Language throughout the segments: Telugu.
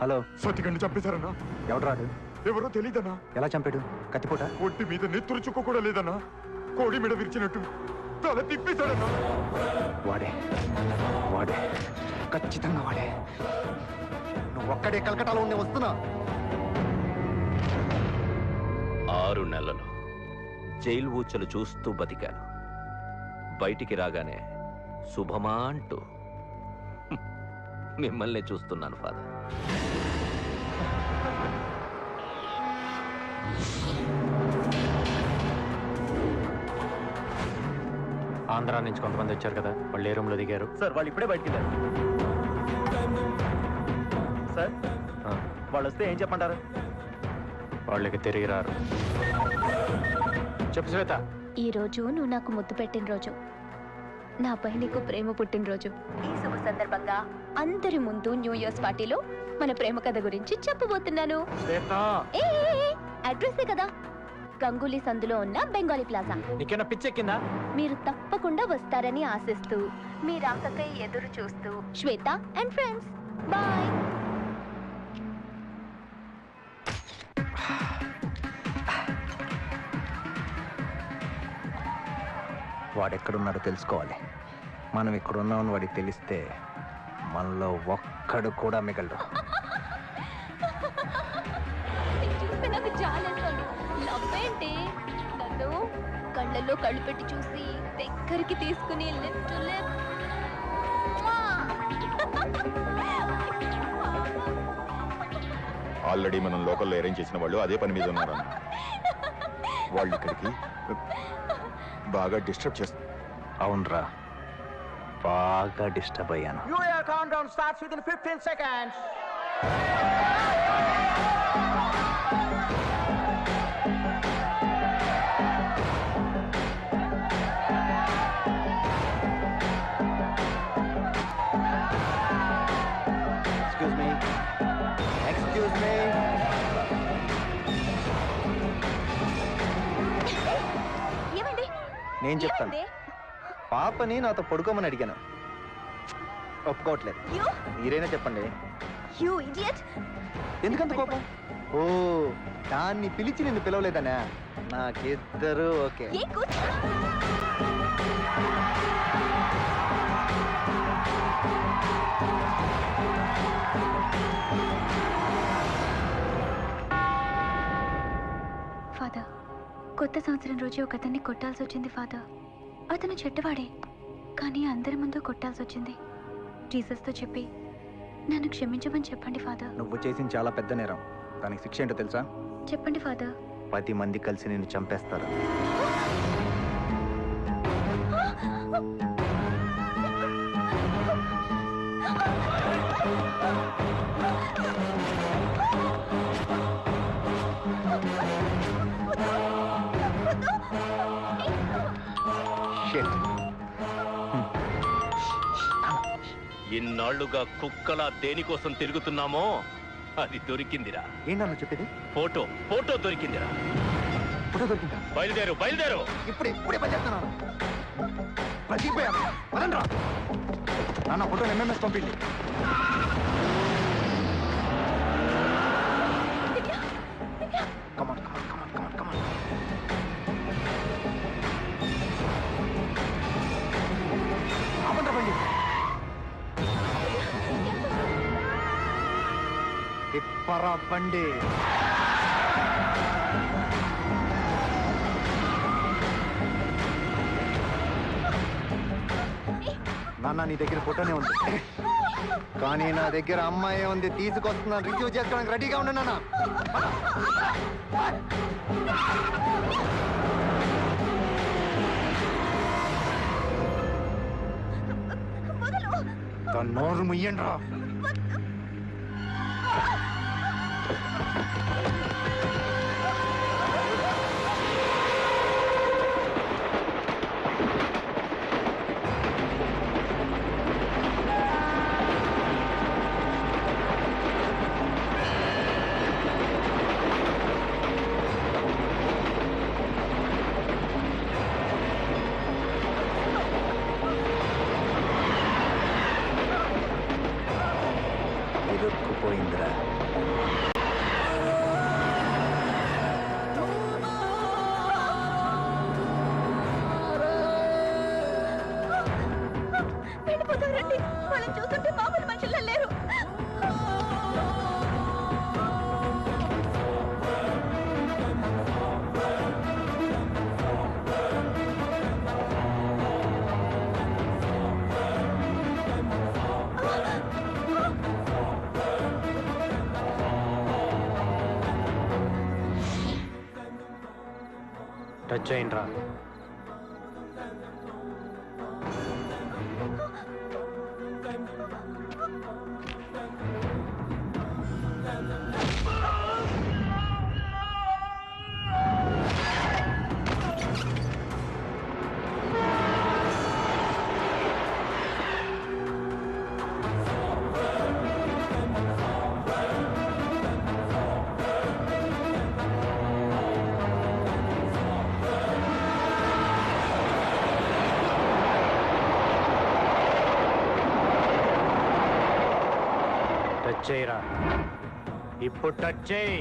హలో. సతికండి చంపేశారన్నా. ఎవడు రాడు ఎవరో తెలీదన్నా. ఎలా చంపాడు? కత్తిపూట? ఒంటి మీద నెత్తురు చుక్క కూడా లేదన్నా. కోడి మీద విరిచినట్టు తల తిప్పేశాడన్నా. వాడే. వాడే. ఖచ్చితంగా వాడే. నువ్వు ఒక్కడే కలకటాలో ఉండే వస్తున్నా. ఆరు నెలలు జైలు ఊచలు చూస్తూ బతికాను. బయటికి రాగానే శుభమా అంటూ మిమ్మల్ని చూస్తున్నాను ఫాదర్. ఆంధ్ర నుంచి కొంతమంది వచ్చారు కదా వాళ్ళు ఏ రూమ్లో దిగారు? సార్ వాళ్ళు ఇప్పుడే బయటికి వెళ్ళారు. సార్ వాళ్ళు వస్తే ఏం చెప్పంటారు వాళ్ళకి తిరిగి రారు. చెప్పు శ్వేత. ఈ రోజు నువ్వు నాకు ముద్దు పెట్టిన రోజు. నాపై నీకు ప్రేమ పుట్టినరోజు. ఈ శుభ సందర్భంగా అందరి ముందు న్యూ ఇయర్స్ పార్టీలో మన ప్రేమ కథ గురించి చెప్పబోతున్నాను. ఏ ఏ, ఏ, అడ్రస్సే కదా. గంగూలీ సందులో ఉన్న బెంగాలీ ప్లాజా. నీకేనా పిచ్చెక్కిందా మీరు తప్పకుండా వస్తారని ఆశిస్తూ మీ రాకకై ఎదురు చూస్తూ శ్వేత అండ్ ఫ్రెండ్స్. బాయ్! వాడెక్కడున్నాడో తెలుసుకోవాలి. మనం ఇక్కడ ఉన్నామని వాడికి తెలిస్తే మనలో ఒక్కడు కూడా మిగలడు. కళ్ళల్లో కళ్ళు పెట్టి చూసి దగ్గరికి తీసుకుని లిప్ టు లిప్ ఆల్రెడీ మనం లోకల్లో అరేంజ్ చేసిన వాళ్ళు అదే పని మీద ఉన్నారన్న. వాళ్ళు ఇక్కడికి బాగా డిస్టర్బ్ చేస్తా. అవునరా. బాగా డిస్టర్బ్ అయ్యాను. Your countdown starts with in 15 seconds. నేను చెప్తాను? పాపని నాతో పడుకోమని అడిగాను. ఒప్పుకోవట్లేదు. మీరైనా చెప్పండి. ఎందుకంత కోపం? ఓ దాన్ని పిలిచి నిన్ను పిలవలేదనా? నాకిద్దరు ఓకే. ఫాదర్. కొత్త సంవత్సరం రోజు ఒక అతన్ని కొట్టాల్సి వచ్చింది ఫాదర్. అతను చెడ్డవాడే కానీ అందరి ముందు కొట్టాల్సి వచ్చింది. జీసస్తో చెప్పి నన్ను క్షమించమని చెప్పండి ఫాదర్. నువ్వు చేసిన చాలా పెద్ద నేరం. దానికి శిక్ష ఏంటో తెలుసా? చెప్పండి ఫాదర్. పది మంది కలిసి నిన్ను చంపేస్తారు? Shit. ఇన్నాళ్ళుగా కుక్కలా దేనికోసం తిరుగుతున్నామో అది దొరికిందిరా. ఏంటన్నా చెప్పేది? ఫోటో ఫోటో దొరికిందిరా. ఫోటో దొరికిందా? బయలుదేరు బయలుదేరు. ఇప్పుడే ఇప్పుడే పని చేస్తున్నాను మర్చిపోయాను పదండ్రా. నాన్న ఫోటో ఎంఎంఎస్ పంపింది తిప్పరా బండి. నాన్న నీ దగ్గర ఫోటోనే ఉంది. కానీ నా దగ్గర అమ్మాయి ఉంది. తీసుకొస్తున్నాను. రిసీవ్ చేసుకోవడానికి రెడీగా ఉండు నాన్న. నోరు ముయ్యండి రా Pindra. వెళ్ళిపోతారండి చూస్తుంటే మామూలు మనుషుల్లో లేరు. టచ్ చేయండి టచ్ చేయరా. ఇప్పుడు టచ్ చేయి.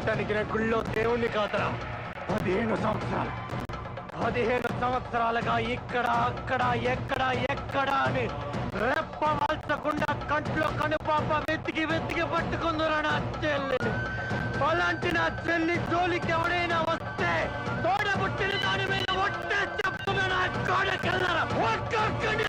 చేయటానికి గుళ్ళో దేవుణ్ణి కాదరా. పదిహేను సంవత్సరాలు. పదిహేను సంవత్సరాలుగా ఇక్కడ అక్కడ ఎక్కడ ఎక్కడ అని రెప్ప వాల్చకుండా కంట్లో కనుపాప వెతికి వెతికి పట్టుకుందరా నా చెల్లిని. అలాంటి నా చెల్లి జోలికి ఎవడైనా వస్తే తోడబుట్టిన దాని మీద ఒట్టే చెప్పున నా కోడకెళ్ళరా ఒక్కొక్కడి